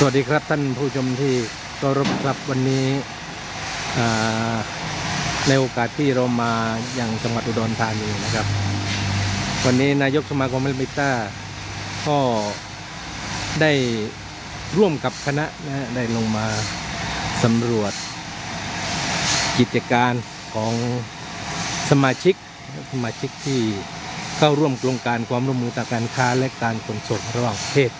สวัสดีครับท่านผู้ชมที่เคารพครับวันนี้ในโอกาสที่เรามาอย่างจังหวัดอุดรธานีนะครับ วันนี้นายกสมาคมเอลมิต้าก็ได้ร่วมกับคณะนะฮะได้ลงมาสำรวจกิจการของสมาชิกสมาชิกที่เข้าร่วมโครงการความร่วมมือทางการค้าและการขนส่งระหว่างประเทศ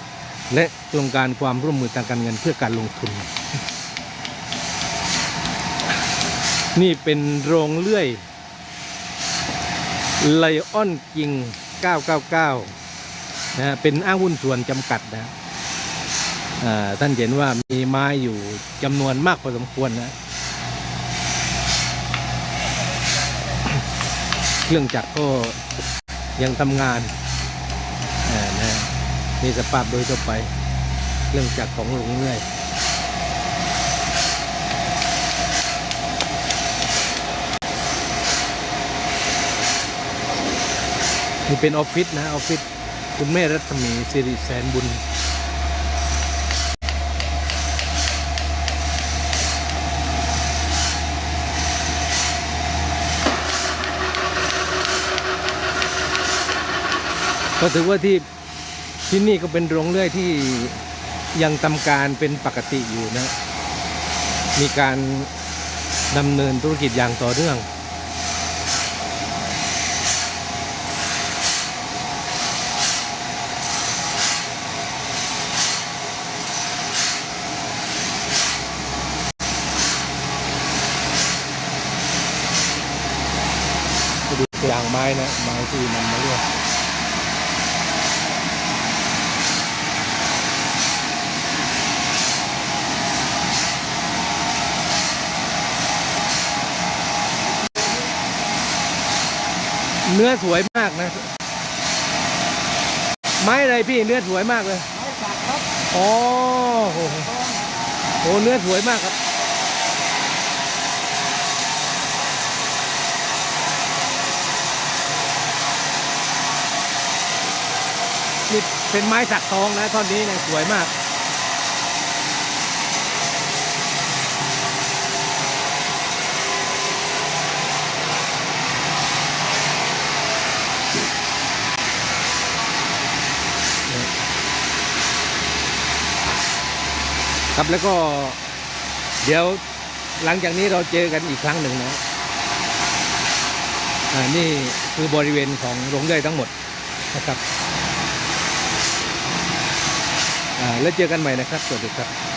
และโครงการความร่วมมือทางการเงินเพื่อการลงทุน นี่เป็นโรงเลื่อยไลออนกิง 999นะฮะเป็นอ้างหุ้นส่วนจำกัดนะท่านเห็นว่ามีไม้อยู่จำนวนมากพอสมควรนะเครื่องจักรก็ยังทำงาน นี่สภาพโดยทั่วไปเรื่องจากรของหลงเรื่อยนี่เป็นออฟฟิศนะออฟฟิศคุณแม่รัศมีสิริแสนบุญ ก็ถือว่าที่ ที่นี่ก็เป็นโรงเลื่อยที่ยังทำการเป็นปกติอยู่นะ มีการดำเนินธุรกิจอย่างต่อเนื่อง ดูตัวอย่างไม้นะ ไม้ที่นำมาเลือก เนื้อสวยมากนะ ไม้อะไรพี่เนื้อสวยมากเลยไม้สักครับอ๋อโหโหเนื้อสวยมากครับนี่เป็นไม้สักทองนะท่อนนี้เนี่ยสวยมาก ครับแล้วก็เดี๋ยวหลังจากนี้เราเจอกันอีกครั้งหนึ่งนะอ่านี่คือบริเวณของโรงเรื่อยทั้งหมดนะครับอ่าแล้วเจอกันใหม่นะครับ สวัสดีครับ